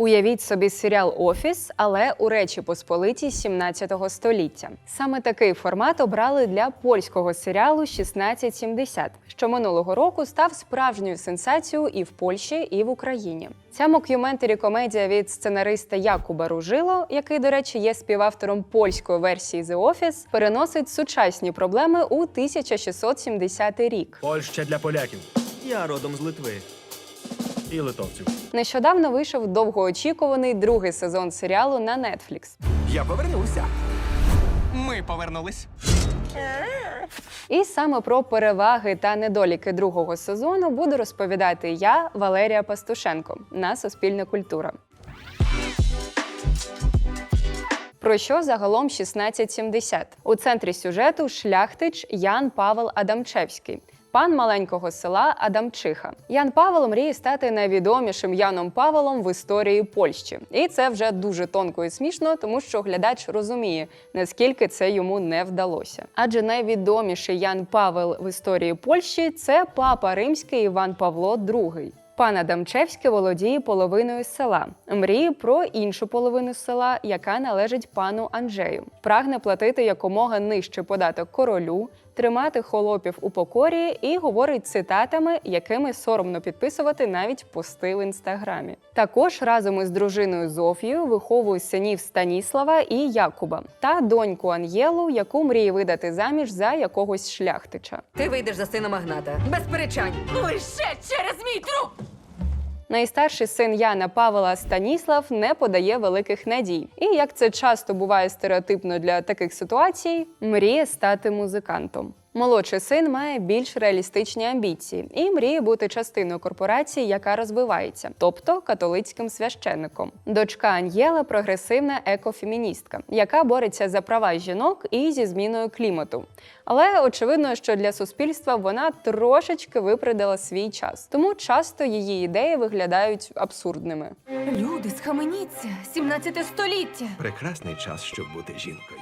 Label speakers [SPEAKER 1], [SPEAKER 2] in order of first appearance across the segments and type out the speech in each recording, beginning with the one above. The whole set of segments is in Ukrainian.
[SPEAKER 1] Уявіть собі серіал Офіс, але у Речі Посполитій 17 століття. Саме такий формат обрали для польського серіалу 1670, що минулого року став справжньою сенсацією і в Польщі, і в Україні. Ця мокюментарі комедія від сценариста Якуба Ружило, який, до речі, є співавтором польської версії The Office, переносить сучасні проблеми у 1670 рік.
[SPEAKER 2] Польща для поляків
[SPEAKER 3] Я родом з Литви.
[SPEAKER 2] І литовців.
[SPEAKER 1] Нещодавно вийшов довгоочікуваний другий сезон серіалу на Netflix.
[SPEAKER 3] Я повернуся.
[SPEAKER 4] Ми повернулись.
[SPEAKER 1] І саме про переваги та недоліки другого сезону буду розповідати я, Валерія Пастушенко, на Суспільна культура. Про що загалом 1670? У центрі сюжету шляхтич Ян Павел Адамчевський. Пан маленького села Адамчиха. Ян Павел мріє стати найвідомішим Яном Павелом в історії Польщі. І це вже дуже тонко і смішно, тому що глядач розуміє, наскільки це йому не вдалося. Адже найвідоміший Ян Павел в історії Польщі це папа римський Іван Павло II. Пан Адамчевський володіє половиною села. Мріє про іншу половину села, яка належить пану Анджею. Прагне платити якомога нижчий податок королю, тримати холопів у покорі і говорить цитатами, якими соромно підписувати навіть пости в інстаграмі. Також разом із дружиною Зофією виховує синів Станіслава і Якуба та доньку Ан'єлу, яку мріє видати заміж за якогось шляхтича.
[SPEAKER 5] Ти вийдеш за сина магната. Без перечань.
[SPEAKER 6] Лише через мій труп!
[SPEAKER 1] Найстарший син Яна Павла Станіслав не подає великих надій. І як це часто буває стереотипно для таких ситуацій, мріє стати музикантом. Молодший син має більш реалістичні амбіції і мріє бути частиною корпорації, яка розвивається, тобто католицьким священником. Дочка Ан'єла прогресивна екофеміністка, яка бореться за права жінок і зі зміною клімату. Але очевидно, що для суспільства вона трошечки випередила свій час, тому часто її ідеї виглядають абсурдними.
[SPEAKER 6] Люди, схаменіться! 17 століття!
[SPEAKER 3] Прекрасний час, щоб бути жінкою.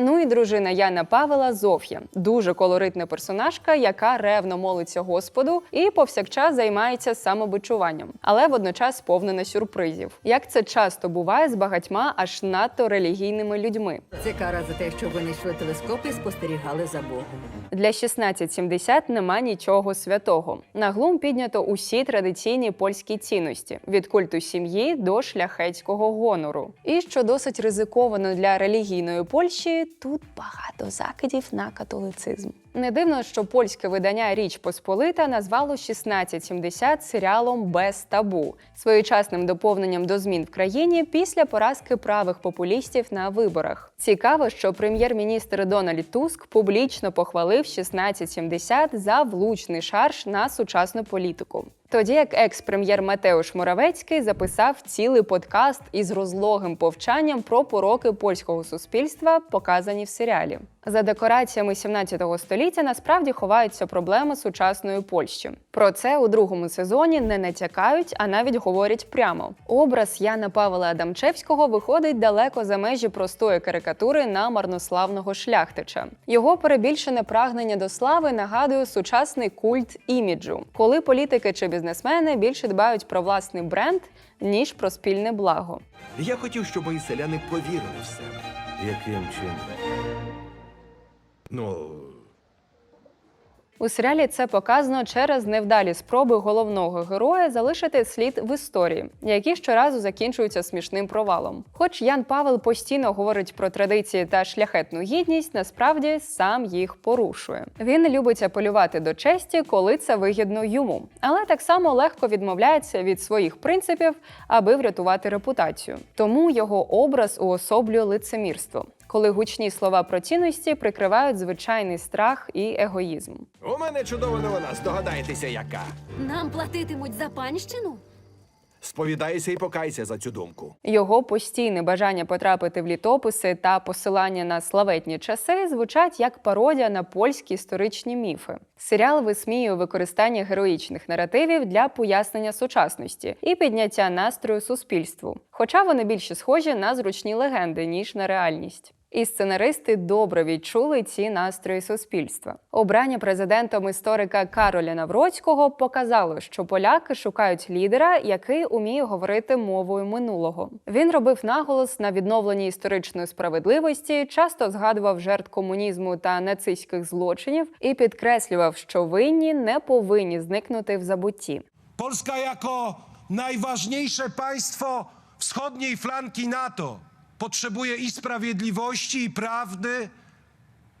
[SPEAKER 1] Ну і дружина Яна Павела Зоф'я, дуже колоритна персонажка, яка ревно молиться Господу і повсякчас займається самобичуванням, але водночас сповнена сюрпризів. Як це часто буває з багатьма аж надто релігійними людьми.
[SPEAKER 5] Це кара за те, що вони йшли телескопи і спостерігали за Богом.
[SPEAKER 1] Для 1670 нема нічого святого. На глум піднято усі традиційні польські цінності від культу сім'ї до шляхетського гонору. І що досить ризиковано для релігійної Польщі, тут багато закидів на католицизм. Не дивно, що польське видання Річ Посполита назвало 1670 серіалом без табу, своєчасним доповненням до змін в країні після поразки правих популістів на виборах. Цікаво, що прем'єр-міністр Дональд Туск публічно похвалив 1670 за влучний шарж на сучасну політику. Тоді як екс-прем'єр Матеуш Моравецький записав цілий подкаст із розлогим повчанням про пороки польського суспільства, показані в серіалі. За декораціями 17 століття насправді ховаються проблеми сучасної Польщі. Про це у другому сезоні не натякають, а навіть говорять прямо. Образ Яна Павла Адамчевського виходить далеко за межі простої карикатури на марнославного шляхтича. Його перебільшене прагнення до слави нагадує сучасний культ іміджу, коли політики чи бізнесмени більше дбають про власний бренд ніж про спільне благо.
[SPEAKER 3] Я хотів, щоб мої селяни повірили в себе.
[SPEAKER 2] Яким чином?
[SPEAKER 3] Ну,
[SPEAKER 1] У серіалі це показано через невдалі спроби головного героя залишити слід в історії, які щоразу закінчуються смішним провалом. Хоч Ян Павел постійно говорить про традиції та шляхетну гідність, насправді сам їх порушує. Він любить апелювати до честі, коли це вигідно йому, але так само легко відмовляється від своїх принципів, аби врятувати репутацію. Тому його образ уособлює лицемірство. Коли гучні слова про цінності прикривають звичайний страх і егоїзм.
[SPEAKER 3] у мене чудова новина, здогадаєтеся, яка.
[SPEAKER 6] Нам платитимуть за панщину?
[SPEAKER 3] Сповідайся і покайся за цю думку.
[SPEAKER 1] Його постійне бажання потрапити в літописи та посилання на славетні часи звучать як пародія на польські історичні міфи. Серіал висміює використання героїчних наративів для пояснення сучасності і підняття настрою суспільству, хоча вони більше схожі на зручні легенди ніж на реальність. І сценаристи добре відчули ці настрої суспільства. Обрання президентом історика Кароля Навроцького показало, що поляки шукають лідера, який уміє говорити мовою минулого. Він робив наголос на відновленні історичної справедливості, часто згадував жертв комунізму та нацистських злочинів і підкреслював, що винні не повинні зникнути в забутті.
[SPEAKER 7] Polska jako najważniejsze państwo wschodniej flanki NATO potrzebuje i sprawiedliwości, i prawdy,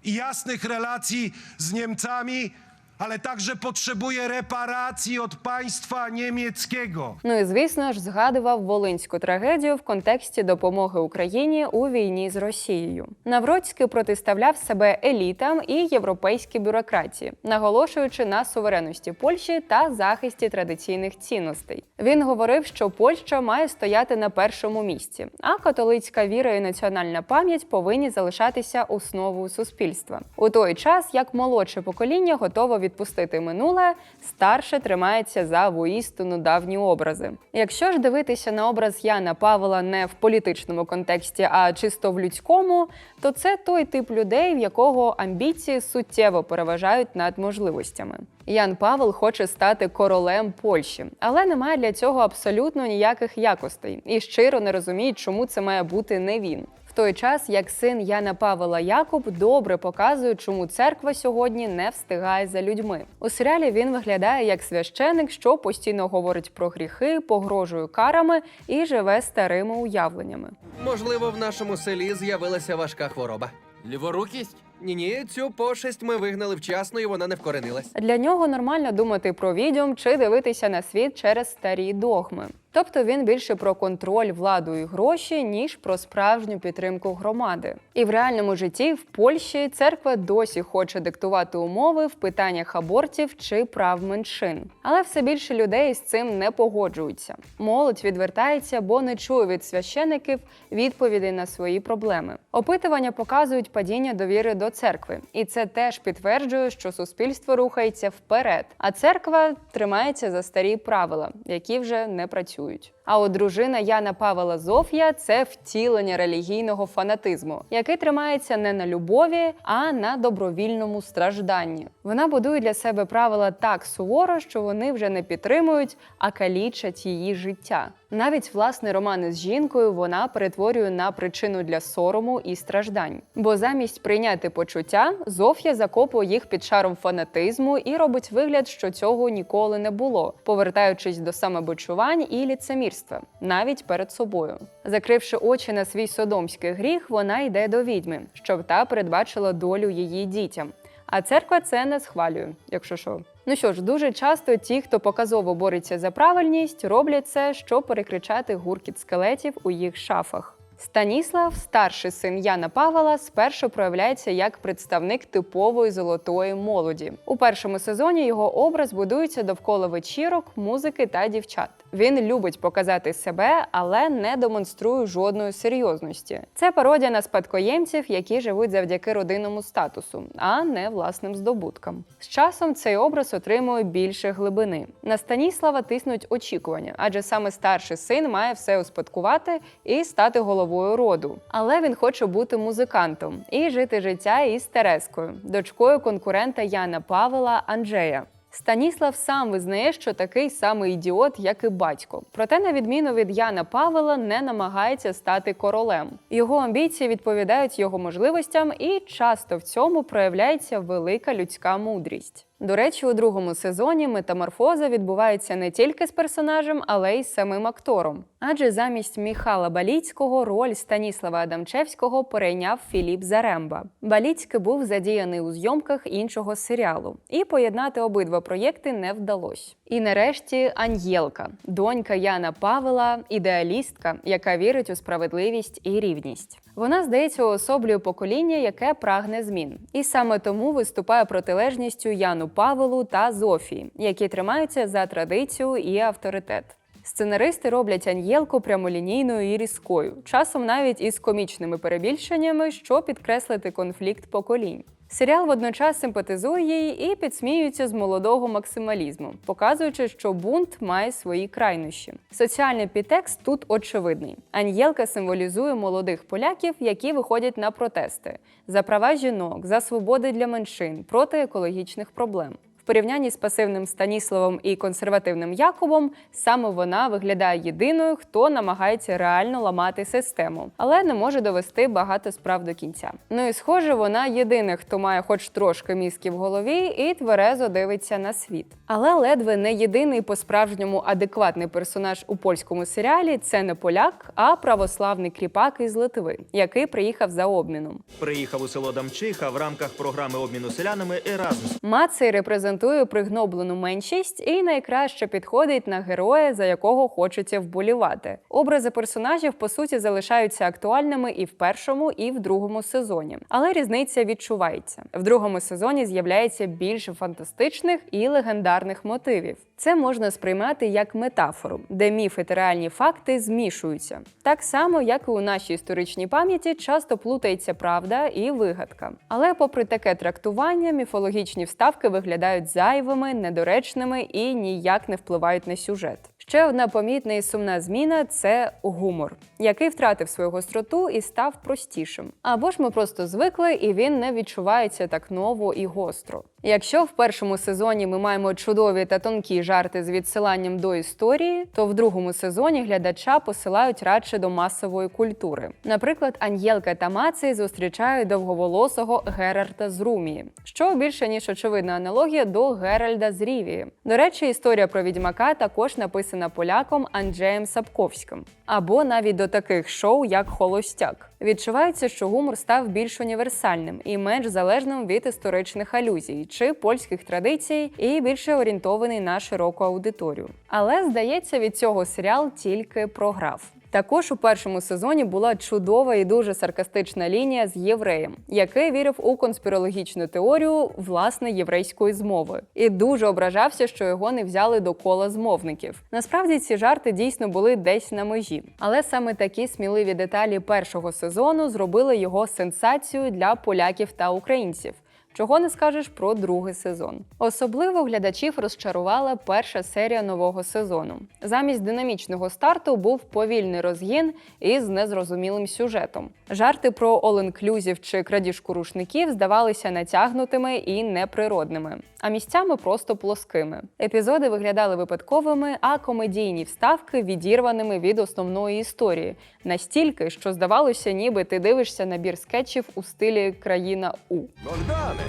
[SPEAKER 7] i jasnych relacji z Niemcami, ale także potrzebuje reparacji od państwa niemieckiego.
[SPEAKER 1] Ну і звісно ж згадував волинську трагедію в контексті допомоги Україні у війні з Росією. Навроцький протиставляв себе елітам і європейській бюрократії, наголошуючи на суверенності Польщі та захисті традиційних цінностей. Він говорив, що Польща має стояти на першому місці, а католицька віра і національна пам'ять повинні залишатися основою суспільства. У той час як молодше покоління готово відпустити минуле, старше тримається за воістину давні образи. Якщо ж дивитися на образ Яна Павла не в політичному контексті, а чисто в людському, то це той тип людей, в якого амбіції суттєво переважають над можливостями. Ян Павел хоче стати королем Польщі, але не має для цього абсолютно ніяких якостей і щиро не розуміє, чому це має бути не він. В той час як син Яна Павела Якуб добре показує, чому церква сьогодні не встигає за людьми. У серіалі він виглядає як священик, що постійно говорить про гріхи, погрожує карами і живе старими уявленнями.
[SPEAKER 8] Можливо, в нашому селі з'явилася важка хвороба.
[SPEAKER 4] Ліворукість?
[SPEAKER 8] Ні, ні, цю пошесть ми вигнали вчасно, і вона не вкоренилась.
[SPEAKER 1] Для нього нормально думати про відьом чи дивитися на світ через старі догми. Тобто він більше про контроль, владу і гроші, ніж про справжню підтримку громади. І в реальному житті в Польщі церква досі хоче диктувати умови в питаннях абортів чи прав меншин. Але все більше людей з цим не погоджуються. Молодь відвертається, бо не чує від священиків відповідей на свої проблеми. Опитування показують падіння довіри до церкви, і це теж підтверджує, що суспільство рухається вперед, а церква тримається за старі правила, які вже не працюють. працюють. А от дружина Яна Павела Зофія це втілення релігійного фанатизму, який тримається не на любові, а на добровільному стражданні. Вона будує для себе правила так суворо, що вони вже не підтримують, а калічать її життя. Навіть власне романи з жінкою вона перетворює на причину для сорому і страждань. Бо замість прийняти почуття, Зофія закопує їх під шаром фанатизму і робить вигляд, що цього ніколи не було, повертаючись до самобочувань і ліцемірства, навіть перед собою. Закривши очі на свій содомський гріх, вона йде до відьми, щоб та передбачила долю її дітям. А церква це не схвалює, якщо що. Ну що ж, дуже часто ті, хто показово бореться за правильність, роблять це, щоб перекричати гуркіт скелетів у їх шафах. Станіслав, старший син Яна Павела, спершу проявляється як представник типової золотої молоді. У першому сезоні його образ будується довкола вечірок, музики та дівчат. Він любить показати себе, але не демонструє жодної серйозності. Це пародія на спадкоємців, які живуть завдяки родинному статусу, а не власним здобуткам. З часом цей образ отримує більше глибини. На Станіслава тиснуть очікування, адже саме старший син має все успадкувати і стати головою роду. Але він хоче бути музикантом і жити життя із Терескою, дочкою конкурента Яна Павела Анджея. Станіслав сам визнає, що такий самий ідіот, як і батько. Проте, на відміну від Яна Павела, не намагається стати королем. Його амбіції відповідають його можливостям, і часто в цьому проявляється велика людська мудрість. До речі, у другому сезоні метаморфоза відбувається не тільки з персонажем, але й з самим актором. Адже замість Міхала Баліцького роль Станіслава Адамчевського перейняв Філіп Заремба. Баліцький був задіяний у зйомках іншого серіалу, і поєднати обидва проєкти не вдалося. І нарешті Ан'єлка, донька Яна Павела, ідеалістка, яка вірить у справедливість і рівність. Вона здається уособлює покоління, яке прагне змін, і саме тому виступає протилежністю Яну Павелу та Зофії, які тримаються за традицію і авторитет. Сценаристи роблять Аньєлку прямолінійною і різкою, часом навіть із комічними перебільшеннями, щоб підкреслити конфлікт поколінь. Серіал водночас симпатизує їй і підсміюється з молодого максималізму, показуючи, що бунт має свої крайнощі. Соціальний підтекст тут очевидний. Аньєлка символізує молодих поляків, які виходять на протести за права жінок, за свободи для меншин, проти екологічних проблем. Порівнянні з пасивним Станіславом і консервативним Якобом, саме вона виглядає єдиною, хто намагається реально ламати систему, але не може довести багато справ до кінця. Ну і схоже, вона єдина, хто має хоч трошки мізки в голові і тверезо дивиться на світ. Але ледве не єдиний по-справжньому адекватний персонаж у польському серіалі це не поляк, а православний кріпак із Литви, який приїхав за обміном.
[SPEAKER 9] Приїхав у село Дамчиха в рамках програми обміну селянами Еразмус.
[SPEAKER 1] Мацей репрезентує пригноблену меншість і найкраще підходить на героя, за якого хочеться вболівати. Образи персонажів по суті залишаються актуальними і в першому, і в другому сезоні. Але різниця відчувається. В другому сезоні з'являється більше фантастичних і легендарних мотивів. Це можна сприймати як метафору, де міфи та реальні факти змішуються. Так само, як і у нашій історичній пам'яті, часто плутається правда і вигадка. Але, попри таке трактування, міфологічні вставки виглядають зайвими, недоречними і ніяк не впливають на сюжет. Ще одна помітна і сумна зміна це гумор, який втратив свою гостроту і став простішим. Або ж ми просто звикли, і він не відчувається так ново і гостро. Якщо в першому сезоні ми маємо чудові та тонкі жарти з відсиланням до історії, то в другому сезоні глядача посилають радше до масової культури. Наприклад, Аньєлка та Мацей зустрічають довговолосого Герарта з Румії, що більше ніж очевидна аналогія до Геральда з Рівії. До речі, історія про відьмака також написана поляком Анджеєм Сапковським, або навіть до таких шоу, як Холостяк. Відчувається, що гумор став більш універсальним і менш залежним від історичних алюзій чи польських традицій, і більше орієнтований на широку аудиторію. Але здається, від цього серіал тільки програв. Також у першому сезоні була чудова і дуже саркастична лінія з євреєм, який вірив у конспірологічну теорію власне єврейської змови, і дуже ображався, що його не взяли до кола змовників. Насправді ці жарти дійсно були десь на межі, але саме такі сміливі деталі першого сезону зробили його сенсацією для поляків та українців. Чого не скажеш про другий сезон. Особливо глядачів розчарувала перша серія нового сезону. Замість динамічного старту був повільний розгін із незрозумілим сюжетом. Жарти про all-inclusive чи крадіжку рушників здавалися натягнутими і неприродними, а місцями просто плоскими. Епізоди виглядали випадковими, а комедійні вставки відірваними від основної історії, настільки, що здавалося, ніби ти дивишся набір скетчів у стилі країна У.
[SPEAKER 3] Богдане,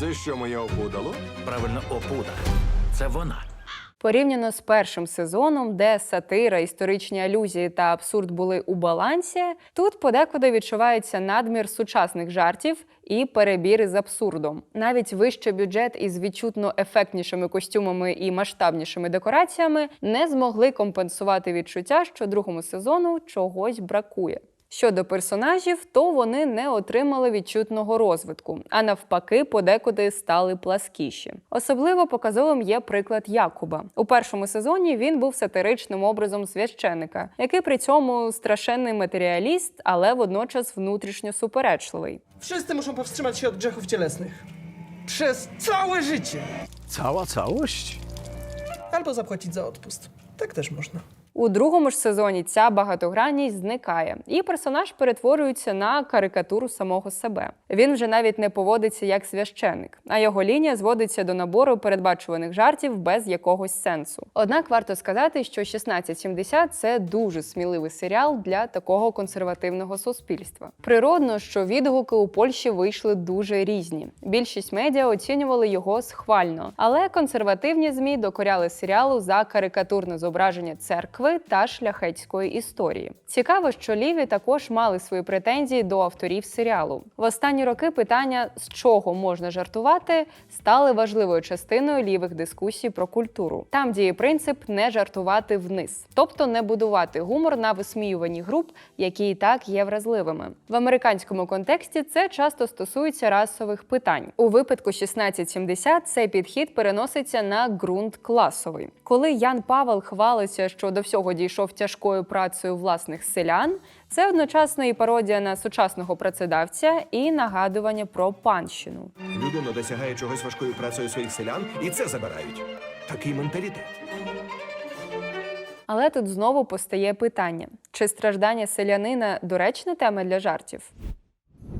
[SPEAKER 3] це що моє опудало?
[SPEAKER 2] Правильно, опуда. Це вона.
[SPEAKER 1] Порівняно з першим сезоном, де сатира, історичні алюзії та абсурд були у балансі, тут подекуди відчувається надмір сучасних жартів і перебір із абсурдом. Навіть вищий бюджет із відчутно ефектнішими костюмами і масштабнішими декораціями не змогли компенсувати відчуття, що другому сезону чогось бракує. Щодо персонажів, то вони не отримали відчутного розвитку, а навпаки, подекуди стали пласкіші. Особливо показовим є приклад Якуба. У першому сезоні він був сатиричним образом священика, який при цьому страшенний матеріаліст, ale водночас внутрішньо суперечливий.
[SPEAKER 10] Wszyscy muszą powstrzymać się od grzechów cielesnych. Przez całe życie.
[SPEAKER 2] Cała całość?
[SPEAKER 10] Albo zapłacić za odpust. Tak też można.
[SPEAKER 1] У другому ж сезоні ця багатогранність зникає, і персонаж перетворюється на карикатуру самого себе. Він вже навіть не поводиться як священник, а його лінія зводиться до набору передбачуваних жартів без якогось сенсу. Однак варто сказати, що 1670 – це дуже сміливий серіал для такого консервативного суспільства. Природно, що відгуки у Польщі вийшли дуже різні. Більшість медіа оцінювали його схвально, але консервативні змі докоряли серіалу за карикатурне зображення церкви та шляхетської історії. Цікаво, що ліві також мали свої претензії до авторів серіалу. В останні роки питання, з чого можна жартувати, стали важливою частиною лівих дискусій про культуру. Там діє принцип не жартувати вниз, тобто не будувати гумор на висміюванні груп, які і так є вразливими. В американському контексті це часто стосується расових питань. У випадку 1670 цей підхід переноситься на ґрунт класовий. Коли Ян Павел хвалиться, що до всього усього дійшов тяжкою працею власних селян, це одночасно і пародія на сучасного працедавця і нагадування про панщину.
[SPEAKER 3] Людина досягає чогось важкою працею своїх селян, і це забирають. Такий менталітет.
[SPEAKER 1] Але тут знову постає питання: чи страждання селянина доречна тема для жартів?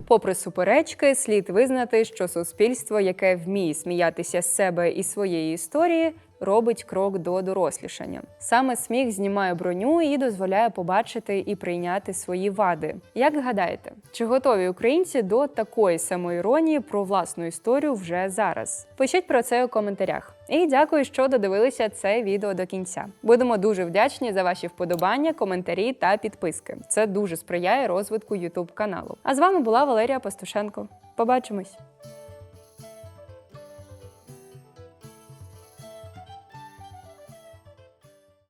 [SPEAKER 1] Попри суперечки, слід визнати, що суспільство, яке вміє сміятися з себе і своєї історії, робить крок до дорослішання. Саме сміх знімає броню і дозволяє побачити і прийняти свої вади. Як гадаєте, чи готові українці до такої самоіронії про власну історію вже зараз? Пишіть про це у коментарях. І дякую, що додивилися це відео до кінця. Будемо дуже вдячні за ваші вподобання, коментарі та підписки. Це дуже сприяє розвитку YouTube каналу. А з вами була Валерія Пастушенко. Побачимось!